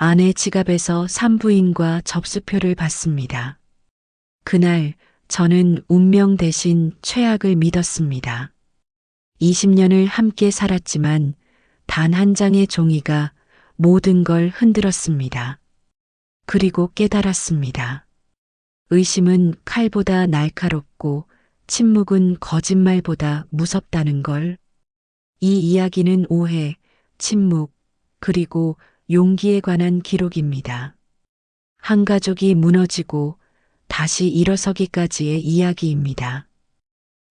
아내 지갑에서 산부인과 접수표를 받습니다. 그날 저는 운명 대신 최악을 믿었습니다. 20년을 함께 살았지만 단 한 장의 종이가 모든 걸 흔들었습니다. 그리고 깨달았습니다. 의심은 칼보다 날카롭고 침묵은 거짓말보다 무섭다는 걸. 이 이야기는 오해, 침묵, 그리고 용기에 관한 기록입니다. 한 가족이 무너지고 다시 일어서기까지의 이야기입니다.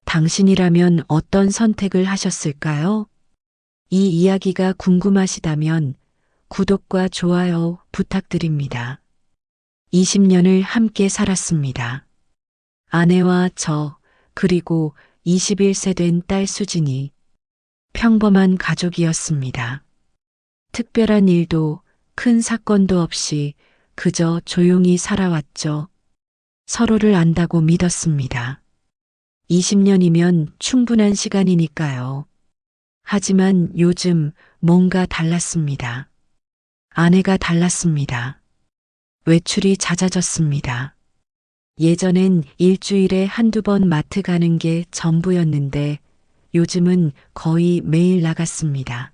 당신이라면 어떤 선택을 하셨을까요? 이 이야기가 궁금하시다면 구독과 좋아요 부탁드립니다. 20년을 함께 살았습니다. 아내와 저, 그리고 21세 된 딸 수진이 평범한 가족이었습니다. 특별한 일도 큰 사건도 없이 그저 조용히 살아왔죠. 서로를 안다고 믿었습니다. 20년이면 충분한 시간이니까요. 하지만 요즘 뭔가 달랐습니다. 아내가 달랐습니다. 외출이 잦아졌습니다. 예전엔 일주일에 한두 번 마트 가는 게 전부였는데 요즘은 거의 매일 나갔습니다.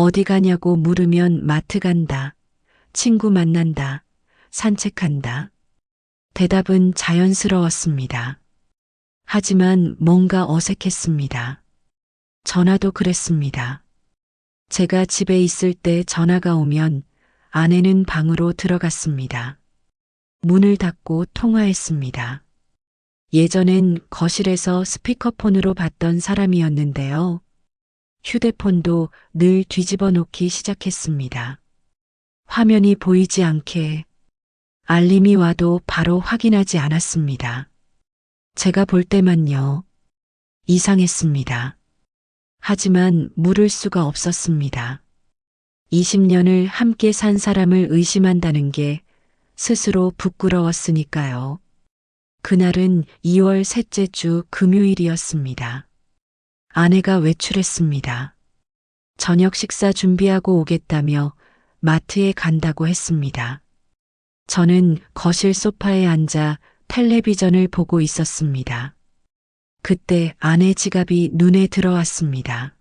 어디 가냐고 물으면 마트 간다. 친구 만난다. 산책한다. 대답은 자연스러웠습니다. 하지만 뭔가 어색했습니다. 전화도 그랬습니다. 제가 집에 있을 때 전화가 오면 아내는 방으로 들어갔습니다. 문을 닫고 통화했습니다. 예전엔 거실에서 스피커폰으로 받던 사람이었는데요. 휴대폰도 늘 뒤집어 놓기 시작했습니다. 화면이 보이지 않게 알림이 와도 바로 확인하지 않았습니다. 제가 볼 때만요. 이상했습니다. 하지만 물을 수가 없었습니다. 20년을 함께 산 사람을 의심한다는 게 스스로 부끄러웠으니까요. 그날은 2월 셋째 주 금요일이었습니다. 아내가 외출했습니다. 저녁 식사 준비하고 오겠다며 마트에 간다고 했습니다. 저는 거실 소파에 앉아 텔레비전을 보고 있었습니다. 그때 아내 지갑이 눈에 들어왔습니다.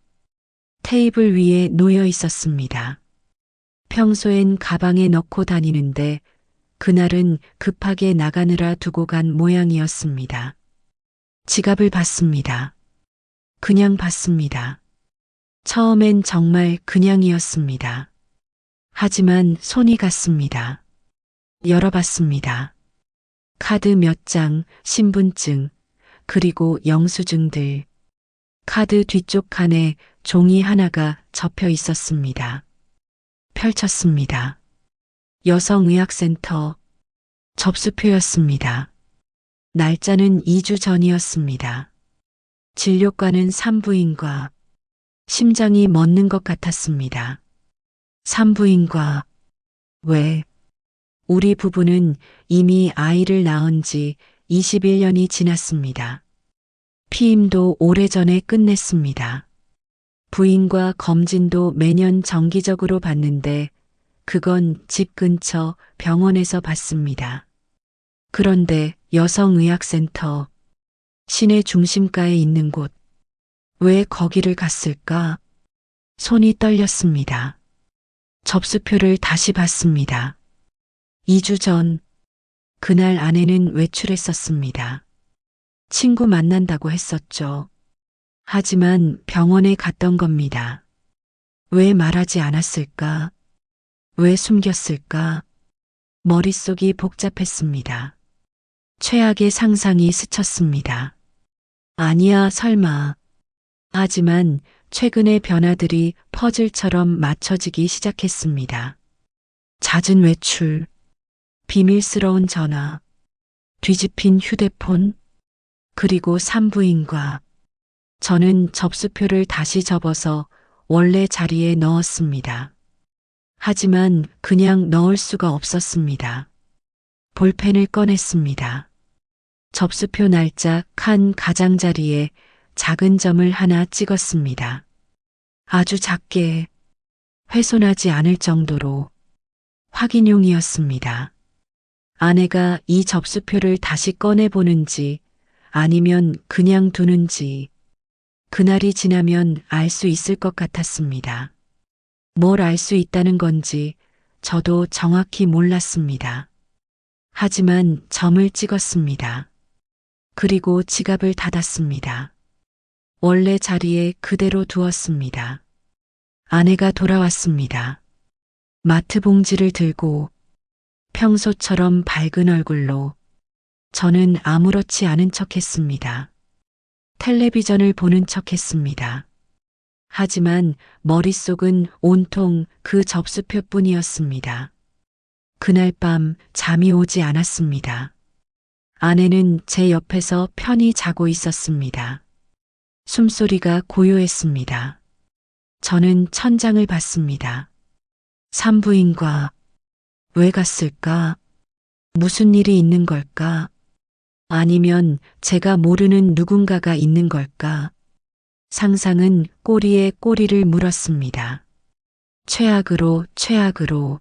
테이블 위에 놓여 있었습니다. 평소엔 가방에 넣고 다니는데 그날은 급하게 나가느라 두고 간 모양이었습니다. 지갑을 봤습니다. 그냥 봤습니다. 처음엔 정말 그냥이었습니다. 하지만 손이 갔습니다. 열어봤습니다. 카드 몇 장, 신분증, 그리고 영수증들. 카드 뒤쪽 칸에 종이 하나가 접혀 있었습니다. 펼쳤습니다. 여성의학센터 접수표였습니다. 날짜는 2주 전이었습니다. 진료과는 산부인과 심장이 멎는 것 같았습니다. 산부인과 왜 우리 부부는 이미 아이를 낳은 지 21년이 지났습니다. 피임도 오래전에 끝냈습니다. 부인과 검진도 매년 정기적으로 받는데 그건 집 근처 병원에서 받습니다. 그런데 여성의학센터, 시내 중심가에 있는 곳, 왜 거기를 갔을까? 손이 떨렸습니다. 접수표를 다시 봤습니다. 2주 전, 그날 아내는 외출했었습니다. 친구 만난다고 했었죠. 하지만 병원에 갔던 겁니다. 왜 말하지 않았을까? 왜 숨겼을까? 머릿속이 복잡했습니다. 최악의 상상이 스쳤습니다. 아니야, 설마. 하지만 최근의 변화들이 퍼즐처럼 맞춰지기 시작했습니다. 잦은 외출, 비밀스러운 전화, 뒤집힌 휴대폰, 그리고 산부인과 저는 접수표를 다시 접어서 원래 자리에 넣었습니다. 하지만 그냥 넣을 수가 없었습니다. 볼펜을 꺼냈습니다. 접수표 날짜 칸 가장자리에 작은 점을 하나 찍었습니다. 아주 작게 훼손하지 않을 정도로 확인용이었습니다. 아내가 이 접수표를 다시 꺼내보는지 아니면 그냥 두는지 그날이 지나면 알 수 있을 것 같았습니다. 뭘 알 수 있다는 건지 저도 정확히 몰랐습니다. 하지만 점을 찍었습니다. 그리고 지갑을 닫았습니다. 원래 자리에 그대로 두었습니다. 아내가 돌아왔습니다. 마트 봉지를 들고 평소처럼 밝은 얼굴로 저는 아무렇지 않은 척 했습니다. 텔레비전을 보는 척 했습니다. 하지만 머릿속은 온통 그 접수표 뿐이었습니다. 그날 밤 잠이 오지 않았습니다. 아내는 제 옆에서 편히 자고 있었습니다. 숨소리가 고요했습니다. 저는 천장을 봤습니다. 산부인과 왜 갔을까? 무슨 일이 있는 걸까? 아니면 제가 모르는 누군가가 있는 걸까? 상상은 꼬리에 꼬리를 물었습니다. 최악으로 최악으로.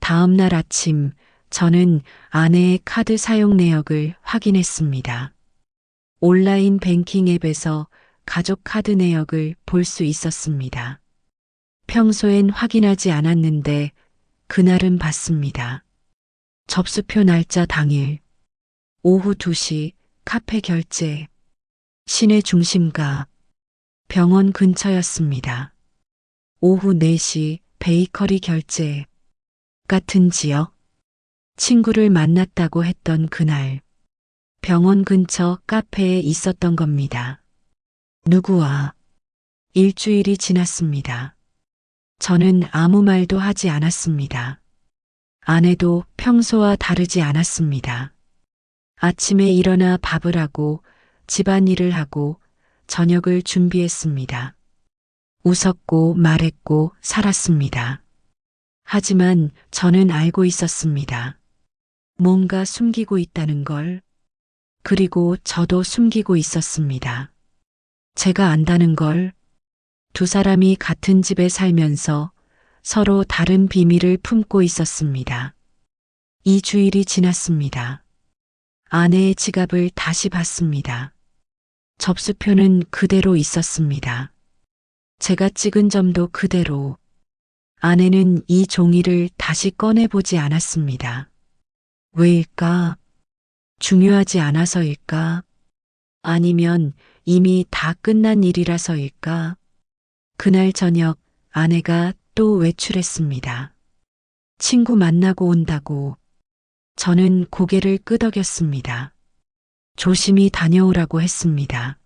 다음 날 아침 저는 아내의 카드 사용 내역을 확인했습니다. 온라인 뱅킹 앱에서 가족 카드 내역을 볼 수 있었습니다. 평소엔 확인하지 않았는데 그날은 봤습니다. 접수표 날짜 당일 오후 2시 카페 결제 시내 중심가 병원 근처였습니다. 오후 4시 베이커리 결제 같은 지역 친구를 만났다고 했던 그날 병원 근처 카페에 있었던 겁니다. 누구와 일주일이 지났습니다. 저는 아무 말도 하지 않았습니다. 아내도 평소와 다르지 않았습니다. 아침에 일어나 밥을 하고 집안일을 하고 저녁을 준비했습니다. 웃었고 말했고 살았습니다. 하지만 저는 알고 있었습니다. 뭔가 숨기고 있다는 걸. 그리고 저도 숨기고 있었습니다. 제가 안다는 걸. 두 사람이 같은 집에 살면서 서로 다른 비밀을 품고 있었습니다. 이 주일이 지났습니다. 아내의 지갑을 다시 봤습니다. 접수표는 그대로 있었습니다. 제가 찍은 점도 그대로. 아내는 이 종이를 다시 꺼내보지 않았습니다. 왜일까? 중요하지 않아서일까? 아니면 이미 다 끝난 일이라서일까? 그날 저녁 아내가 또 외출했습니다. 친구 만나고 온다고 저는 고개를 끄덕였습니다. 조심히 다녀오라고 했습니다.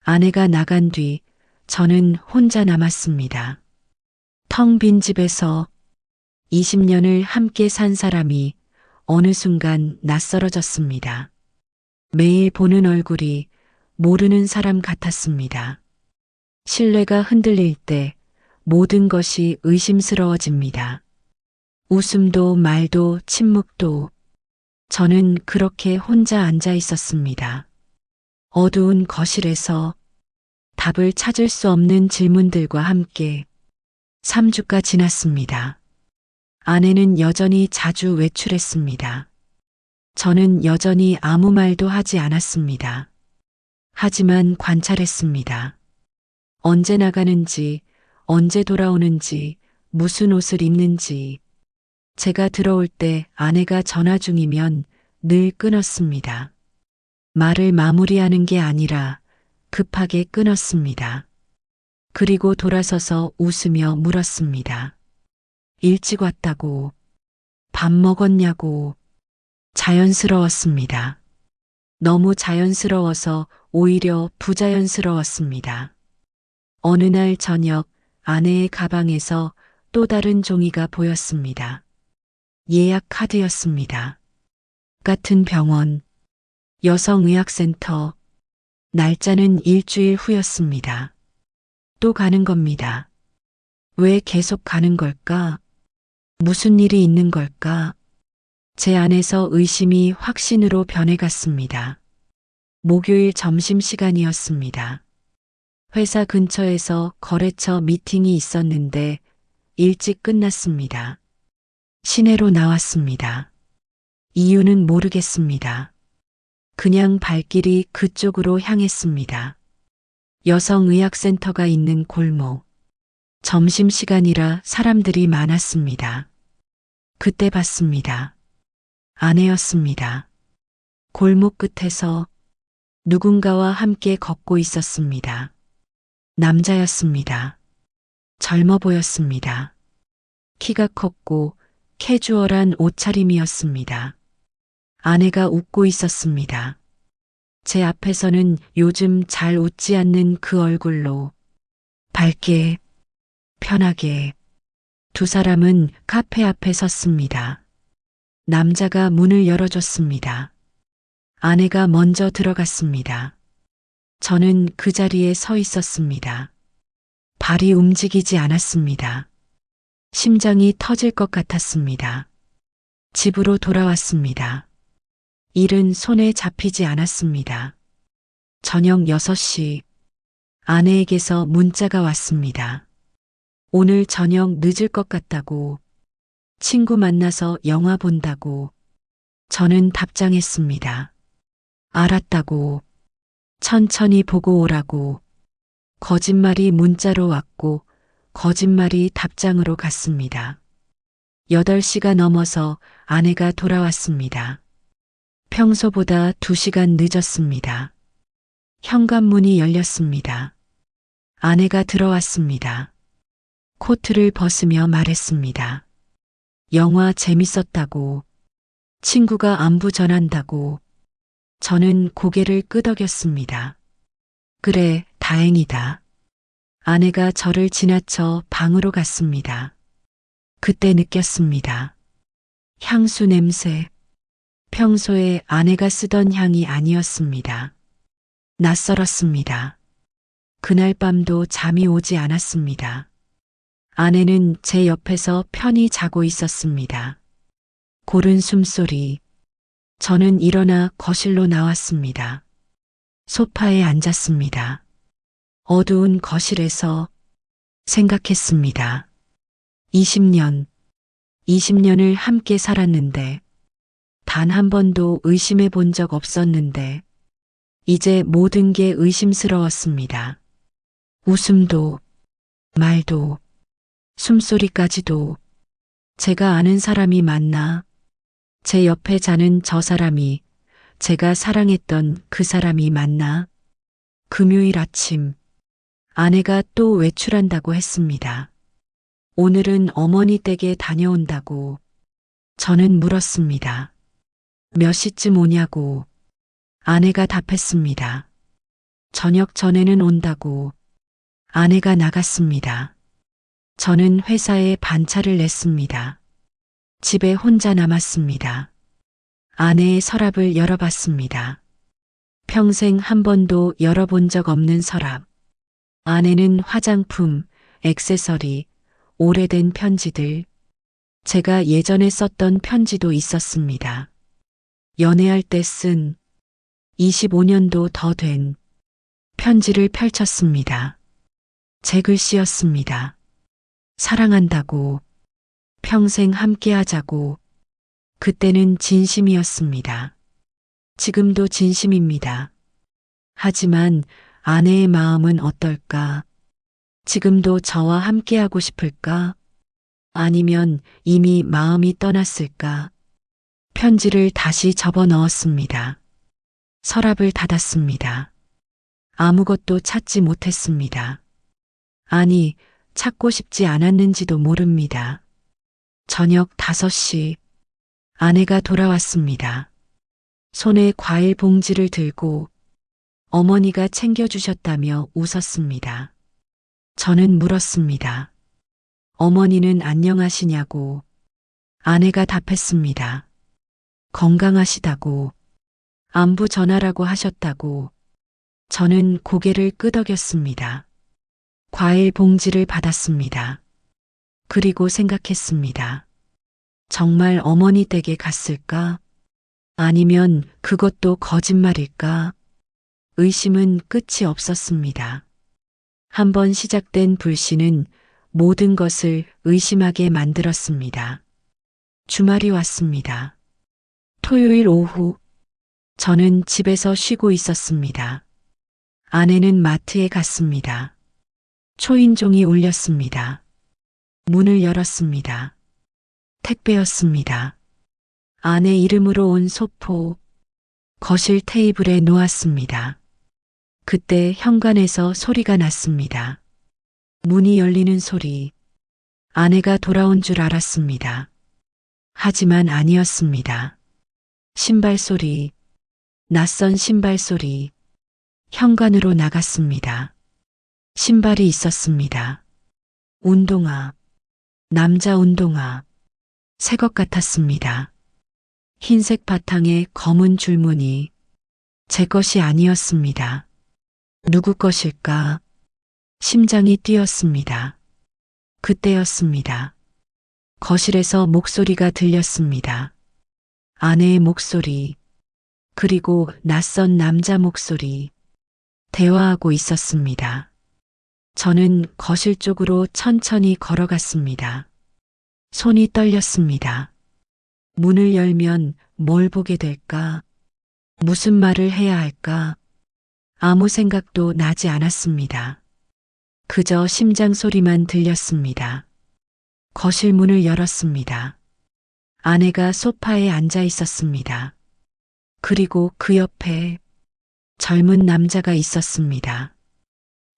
아내가 나간 뒤 저는 혼자 남았습니다. 텅 빈 집에서 20년을 함께 산 사람이 어느 순간 낯설어졌습니다. 매일 보는 얼굴이 모르는 사람 같았습니다. 신뢰가 흔들릴 때 모든 것이 의심스러워집니다. 웃음도 말도 침묵도 저는 그렇게 혼자 앉아 있었습니다. 어두운 거실에서 답을 찾을 수 없는 질문들과 함께 3주가 지났습니다. 아내는 여전히 자주 외출했습니다. 저는 여전히 아무 말도 하지 않았습니다. 하지만 관찰했습니다. 언제 나가는지, 언제 돌아오는지, 무슨 옷을 입는지. 제가 들어올 때 아내가 전화 중이면 늘 끊었습니다. 말을 마무리하는 게 아니라 급하게 끊었습니다. 그리고 돌아서서 웃으며 물었습니다. 일찍 왔다고, 밥 먹었냐고, 자연스러웠습니다. 너무 자연스러워서 오히려 부자연스러웠습니다. 어느 날 저녁 아내의 가방에서 또 다른 종이가 보였습니다. 예약 카드였습니다. 같은 병원, 여성의학센터, 날짜는 일주일 후였습니다. 또 가는 겁니다. 왜 계속 가는 걸까? 무슨 일이 있는 걸까? 제 안에서 의심이 확신으로 변해갔습니다. 목요일 점심시간이었습니다. 회사 근처에서 거래처 미팅이 있었는데 일찍 끝났습니다. 시내로 나왔습니다. 이유는 모르겠습니다. 그냥 발길이 그쪽으로 향했습니다. 여성의학센터가 있는 골목. 점심시간이라 사람들이 많았습니다. 그때 봤습니다. 아내였습니다. 골목 끝에서 누군가와 함께 걷고 있었습니다. 남자였습니다. 젊어 보였습니다. 키가 컸고 캐주얼한 옷차림이었습니다. 아내가 웃고 있었습니다. 제 앞에서는 요즘 잘 웃지 않는 그 얼굴로 밝게, 편하게 두 사람은 카페 앞에 섰습니다. 남자가 문을 열어줬습니다. 아내가 먼저 들어갔습니다. 저는 그 자리에 서 있었습니다. 발이 움직이지 않았습니다. 심장이 터질 것 같았습니다. 집으로 돌아왔습니다. 일은 손에 잡히지 않았습니다. 저녁 6시 아내에게서 문자가 왔습니다. 오늘 저녁 늦을 것 같다고 친구 만나서 영화 본다고 저는 답장했습니다. 알았다고 천천히 보고 오라고 거짓말이 문자로 왔고 거짓말이 답장으로 갔습니다. 8시가 넘어서 아내가 돌아왔습니다. 평소보다 2시간 늦었습니다. 현관문이 열렸습니다. 아내가 들어왔습니다. 코트를 벗으며 말했습니다. 영화 재밌었다고, 친구가 안부 전한다고, 저는 고개를 끄덕였습니다. 그래, 다행이다. 아내가 저를 지나쳐 방으로 갔습니다. 그때 느꼈습니다. 향수 냄새. 평소에 아내가 쓰던 향이 아니었습니다. 낯설었습니다. 그날 밤도 잠이 오지 않았습니다. 아내는 제 옆에서 편히 자고 있었습니다. 고른 숨소리. 저는 일어나 거실로 나왔습니다. 소파에 앉았습니다. 어두운 거실에서 생각했습니다. 20년, 20년을 함께 살았는데, 단 한 번도 의심해 본 적 없었는데, 이제 모든 게 의심스러웠습니다. 웃음도, 말도, 숨소리까지도, 제가 아는 사람이 맞나, 제 옆에 자는 저 사람이 제가 사랑했던 그 사람이 맞나, 금요일 아침, 아내가 또 외출한다고 했습니다. 오늘은 어머니 댁에 다녀온다고 저는 물었습니다. 몇 시쯤 오냐고 아내가 답했습니다. 저녁 전에는 온다고 아내가 나갔습니다. 저는 회사에 반차를 냈습니다. 집에 혼자 남았습니다. 아내의 서랍을 열어봤습니다. 평생 한 번도 열어본 적 없는 서랍. 안에는 화장품, 액세서리, 오래된 편지들. 제가 예전에 썼던 편지도 있었습니다. 연애할 때 쓴 25년도 더 된 편지를 펼쳤습니다. 제 글씨였습니다. 사랑한다고, 평생 함께 하자고, 그때는 진심이었습니다. 지금도 진심입니다. 하지만 아내의 마음은 어떨까? 지금도 저와 함께하고 싶을까? 아니면 이미 마음이 떠났을까? 편지를 다시 접어 넣었습니다. 서랍을 닫았습니다. 아무것도 찾지 못했습니다. 아니, 찾고 싶지 않았는지도 모릅니다. 저녁 5시, 아내가 돌아왔습니다. 손에 과일 봉지를 들고 어머니가 챙겨주셨다며 웃었습니다. 저는 물었습니다. 어머니는 안녕하시냐고. 아내가 답했습니다. 건강하시다고. 안부 전하라고 하셨다고. 저는 고개를 끄덕였습니다. 과일 봉지를 받았습니다. 그리고 생각했습니다. 정말 어머니 댁에 갔을까? 아니면 그것도 거짓말일까? 의심은 끝이 없었습니다. 한번 시작된 불신은 모든 것을 의심하게 만들었습니다. 주말이 왔습니다. 토요일 오후, 저는 집에서 쉬고 있었습니다. 아내는 마트에 갔습니다. 초인종이 울렸습니다. 문을 열었습니다. 택배였습니다. 아내 이름으로 온 소포, 거실 테이블에 놓았습니다. 그때 현관에서 소리가 났습니다. 문이 열리는 소리. 아내가 돌아온 줄 알았습니다. 하지만 아니었습니다. 신발 소리, 낯선 신발 소리, 현관으로 나갔습니다. 신발이 있었습니다. 운동화, 남자 운동화, 새 것 같았습니다. 흰색 바탕에 검은 줄무늬, 제 것이 아니었습니다. 누구 것일까? 심장이 뛰었습니다. 그때였습니다. 거실에서 목소리가 들렸습니다. 아내의 목소리, 그리고 낯선 남자 목소리, 대화하고 있었습니다. 저는 거실 쪽으로 천천히 걸어갔습니다. 손이 떨렸습니다. 문을 열면 뭘 보게 될까? 무슨 말을 해야 할까? 아무 생각도 나지 않았습니다. 그저 심장 소리만 들렸습니다. 거실 문을 열었습니다. 아내가 소파에 앉아 있었습니다. 그리고 그 옆에 젊은 남자가 있었습니다.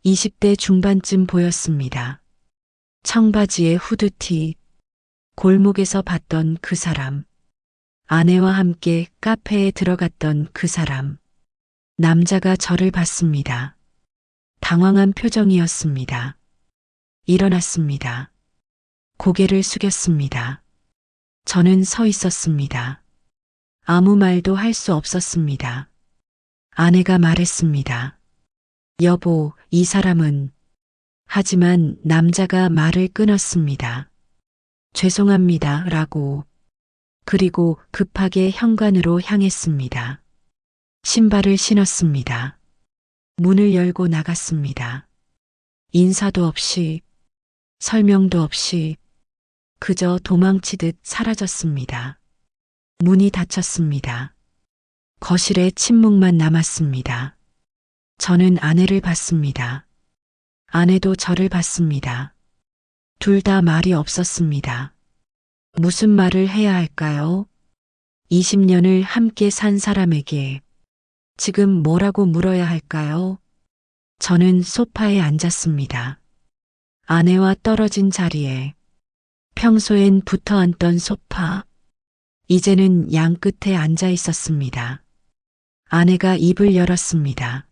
20대 중반쯤 보였습니다. 청바지에 후드티, 골목에서 봤던 그 사람, 아내와 함께 카페에 들어갔던 그 사람, 남자가 저를 봤습니다. 당황한 표정이었습니다. 일어났습니다. 고개를 숙였습니다. 저는 서 있었습니다. 아무 말도 할 수 없었습니다. 아내가 말했습니다. 여보, 이 사람은. 하지만 남자가 말을 끊었습니다. 죄송합니다. 라고. 그리고 급하게 현관으로 향했습니다. 신발을 신었습니다. 문을 열고 나갔습니다. 인사도 없이, 설명도 없이, 그저 도망치듯 사라졌습니다. 문이 닫혔습니다. 거실에 침묵만 남았습니다. 저는 아내를 봤습니다. 아내도 저를 봤습니다. 둘 다 말이 없었습니다. 무슨 말을 해야 할까요? 20년을 함께 산 사람에게 지금 뭐라고 물어야 할까요? 저는 소파에 앉았습니다. 아내와 떨어진 자리에 평소엔 붙어 앉던 소파, 이제는 양 끝에 앉아 있었습니다. 아내가 입을 열었습니다.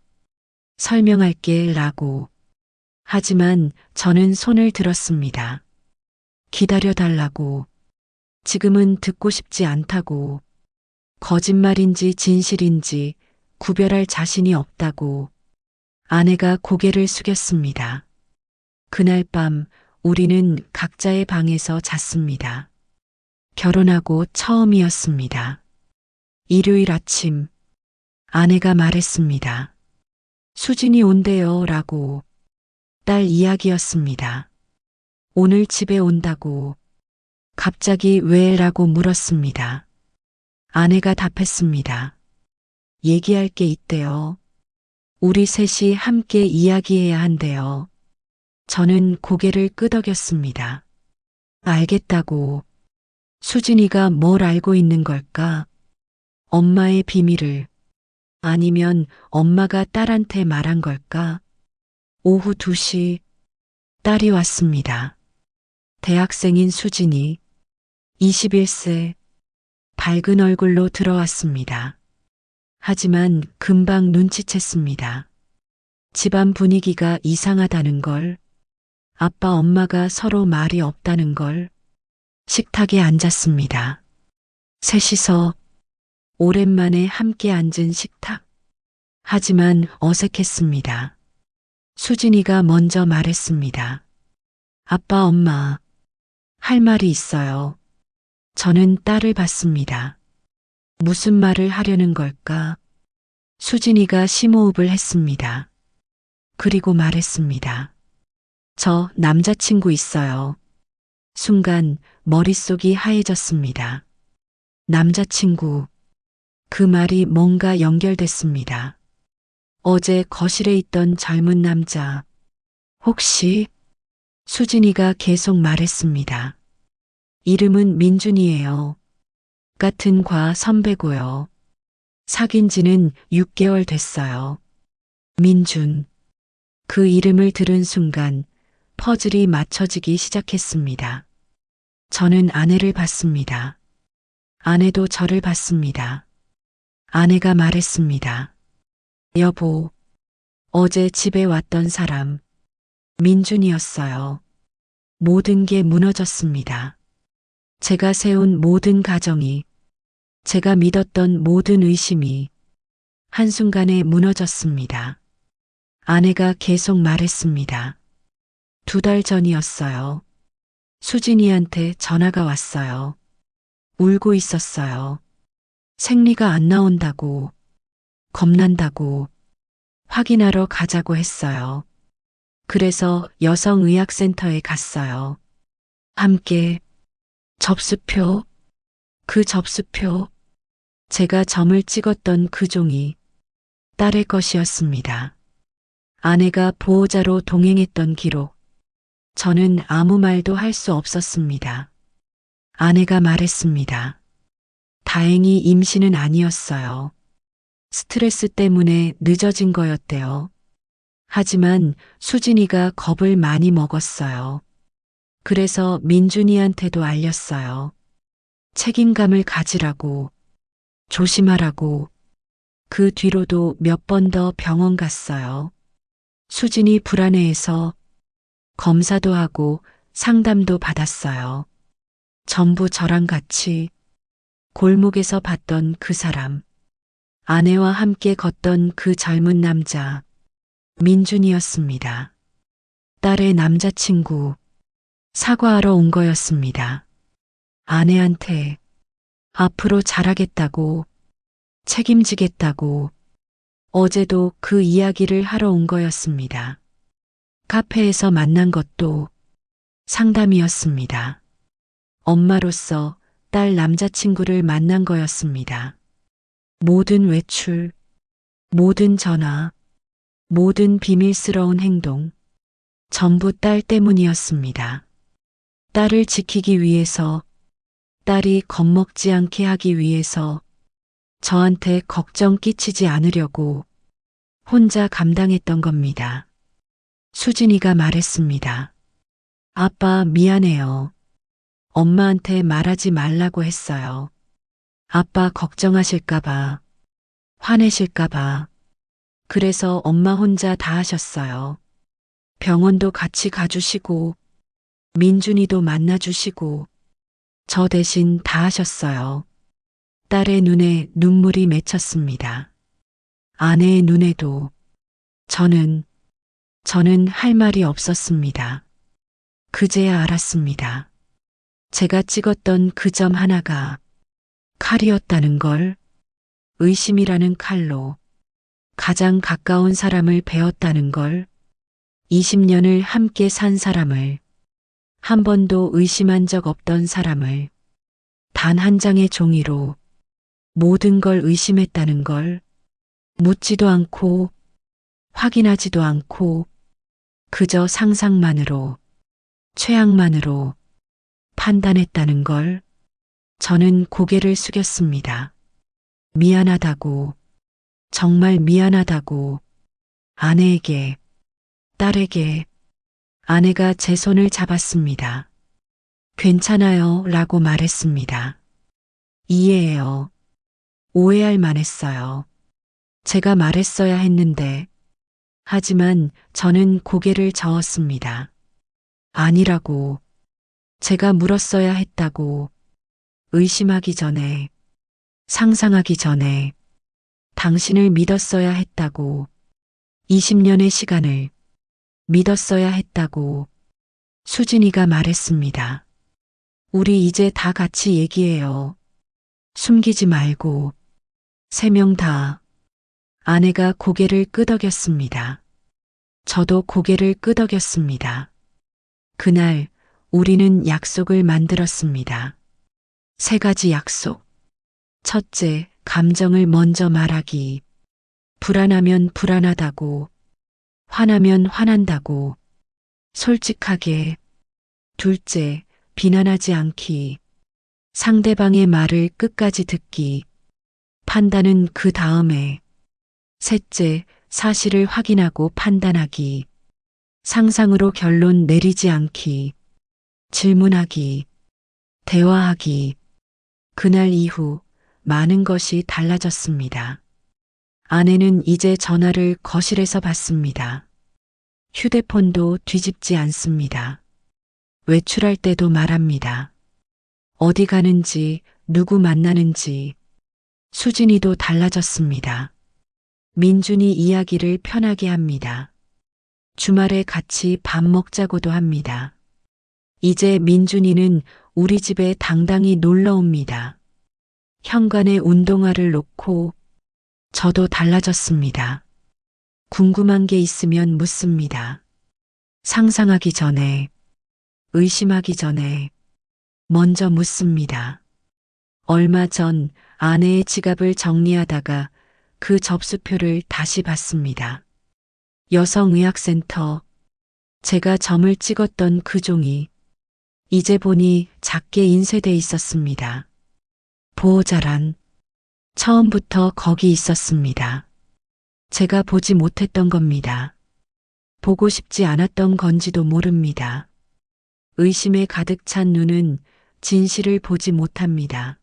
설명할게 라고. 하지만 저는 손을 들었습니다. 기다려 달라고. 지금은 듣고 싶지 않다고. 거짓말인지 진실인지 구별할 자신이 없다고. 아내가 고개를 숙였습니다. 그날 밤 우리는 각자의 방에서 잤습니다. 결혼하고 처음이었습니다. 일요일 아침, 아내가 말했습니다. 수진이 온대요 라고. 딸 이야기였습니다. 오늘 집에 온다고. 갑자기 왜 라고 물었습니다. 아내가 답했습니다. 얘기할 게 있대요. 우리 셋이 함께 이야기해야 한대요. 저는 고개를 끄덕였습니다. 알겠다고. 수진이가 뭘 알고 있는 걸까? 엄마의 비밀을. 아니면 엄마가 딸한테 말한 걸까? 오후 2시 딸이 왔습니다. 대학생인 수진이 21세 밝은 얼굴로 들어왔습니다. 하지만 금방 눈치챘습니다. 집안 분위기가 이상하다는 걸, 아빠 엄마가 서로 말이 없다는 걸, 식탁에 앉았습니다. 셋이서 오랜만에 함께 앉은 식탁. 하지만 어색했습니다. 수진이가 먼저 말했습니다. 아빠, 엄마, 할 말이 있어요. 저는 딸을 봤습니다. 무슨 말을 하려는 걸까? 수진이가 심호흡을 했습니다. 그리고 말했습니다. 저 남자친구 있어요. 순간 머릿속이 하얘졌습니다. 남자친구. 그 말이 뭔가 연결됐습니다. 어제 거실에 있던 젊은 남자. 혹시 수진이가 계속 말했습니다. 이름은 민준이에요. 같은 과 선배고요. 사귄 지는 6개월 됐어요. 민준. 그 이름을 들은 순간 퍼즐이 맞춰지기 시작했습니다. 저는 아내를 봤습니다. 아내도 저를 봤습니다. 아내가 말했습니다. 여보, 어제 집에 왔던 사람, 민준이었어요. 모든 게 무너졌습니다. 제가 세운 모든 가정이, 제가 믿었던 모든 의심이 한순간에 무너졌습니다. 아내가 계속 말했습니다. 두 달 전이었어요. 수진이한테 전화가 왔어요. 울고 있었어요. 생리가 안 나온다고, 겁난다고, 확인하러 가자고 했어요. 그래서 여성의학센터에 갔어요. 함께 접수표, 그 접수표, 제가 점을 찍었던 그 종이 딸의 것이었습니다. 아내가 보호자로 동행했던 기록. 저는 아무 말도 할 수 없었습니다. 아내가 말했습니다. 다행히 임신은 아니었어요. 스트레스 때문에 늦어진 거였대요. 하지만 수진이가 겁을 많이 먹었어요. 그래서 민준이한테도 알렸어요. 책임감을 가지라고, 조심하라고. 그 뒤로도 몇 번 더 병원 갔어요. 수진이 불안해해서 검사도 하고 상담도 받았어요. 전부 저랑 같이 골목에서 봤던 그 사람, 아내와 함께 걷던 그 젊은 남자, 민준이었습니다. 딸의 남자친구, 사과하러 온 거였습니다. 아내한테 앞으로 잘하겠다고, 책임지겠다고, 어제도 그 이야기를 하러 온 거였습니다. 카페에서 만난 것도 상담이었습니다. 엄마로서 딸 남자친구를 만난 거였습니다. 모든 외출, 모든 전화, 모든 비밀스러운 행동, 전부 딸 때문이었습니다. 딸을 지키기 위해서, 딸이 겁먹지 않게 하기 위해서, 저한테 걱정 끼치지 않으려고 혼자 감당했던 겁니다. 수진이가 말했습니다. 아빠 미안해요. 엄마한테 말하지 말라고 했어요. 아빠 걱정하실까봐, 화내실까봐. 그래서 엄마 혼자 다 하셨어요. 병원도 같이 가주시고, 민준이도 만나주시고, 저 대신 다 하셨어요. 딸의 눈에 눈물이 맺혔습니다. 아내의 눈에도 저는, 저는 할 말이 없었습니다. 그제야 알았습니다. 제가 찍었던 그 점 하나가 칼이었다는 걸, 의심이라는 칼로 가장 가까운 사람을 베었다는 걸, 20년을 함께 산 사람을, 한 번도 의심한 적 없던 사람을, 단 한 장의 종이로 모든 걸 의심했다는 걸, 묻지도 않고, 확인하지도 않고, 그저 상상만으로, 최악만으로 판단했다는 걸, 저는 고개를 숙였습니다. 미안하다고, 정말 미안하다고, 아내에게, 딸에게, 아내가 제 손을 잡았습니다. 괜찮아요 라고 말했습니다. 이해해요. 오해할 만했어요. 제가 말했어야 했는데, 하지만 저는 고개를 저었습니다. 아니라고, 제가 물었어야 했다고, 의심하기 전에, 상상하기 전에, 당신을 믿었어야 했다고, 20년의 시간을 믿었어야 했다고, 수진이가 말했습니다. 우리 이제 다 같이 얘기해요. 숨기지 말고, 세 명 다. 아내가 고개를 끄덕였습니다. 저도 고개를 끄덕였습니다. 그날 우리는 약속을 만들었습니다. 세 가지 약속. 첫째, 감정을 먼저 말하기. 불안하면 불안하다고. 화나면 화난다고. 솔직하게. 둘째, 비난하지 않기. 상대방의 말을 끝까지 듣기. 판단은 그 다음에. 셋째, 사실을 확인하고 판단하기. 상상으로 결론 내리지 않기. 질문하기. 대화하기. 그날 이후 많은 것이 달라졌습니다. 아내는 이제 전화를 거실에서 받습니다. 휴대폰도 뒤집지 않습니다. 외출할 때도 말합니다. 어디 가는지, 누구 만나는지. 수진이도 달라졌습니다. 민준이 이야기를 편하게 합니다. 주말에 같이 밥 먹자고도 합니다. 이제 민준이는 우리 집에 당당히 놀러 옵니다. 현관에 운동화를 놓고 저도 달라졌습니다. 궁금한 게 있으면 묻습니다. 상상하기 전에, 의심하기 전에, 먼저 묻습니다. 얼마 전 아내의 지갑을 정리하다가 그 접수표를 다시 봤습니다. 여성의학센터. 제가 점을 찍었던 그 종이 이제 보니 작게 인쇄돼 있었습니다. 보호자란 처음부터 거기 있었습니다. 제가 보지 못했던 겁니다. 보고 싶지 않았던 건지도 모릅니다. 의심에 가득 찬 눈은 진실을 보지 못합니다.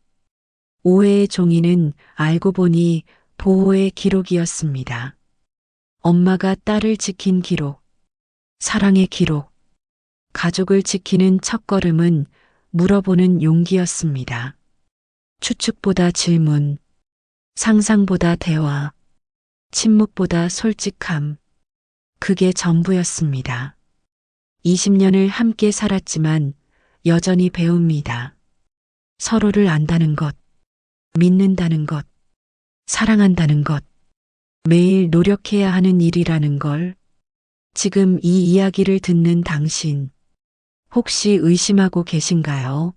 오해의 종이는 알고 보니 보호의 기록이었습니다. 엄마가 딸을 지킨 기록, 사랑의 기록, 가족을 지키는 첫걸음은 물어보는 용기였습니다. 추측보다 질문, 상상보다 대화, 침묵보다 솔직함. 그게 전부였습니다. 20년을 함께 살았지만 여전히 배웁니다. 서로를 안다는 것, 믿는다는 것, 사랑한다는 것, 매일 노력해야 하는 일이라는 걸, 지금 이 이야기를 듣는 당신, 혹시 의심하고 계신가요?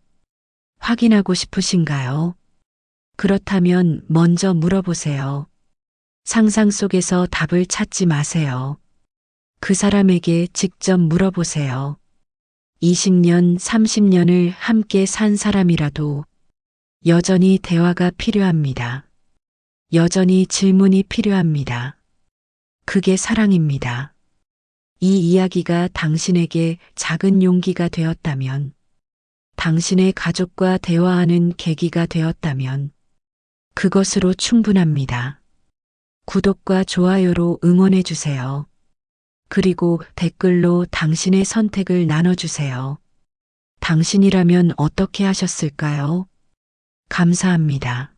확인하고 싶으신가요? 그렇다면 먼저 물어보세요. 상상 속에서 답을 찾지 마세요. 그 사람에게 직접 물어보세요. 20년, 30년을 함께 산 사람이라도 여전히 대화가 필요합니다. 여전히 질문이 필요합니다. 그게 사랑입니다. 이 이야기가 당신에게 작은 용기가 되었다면, 당신의 가족과 대화하는 계기가 되었다면, 그것으로 충분합니다. 구독과 좋아요로 응원해 주세요. 그리고 댓글로 당신의 선택을 나눠주세요. 당신이라면 어떻게 하셨을까요? 감사합니다.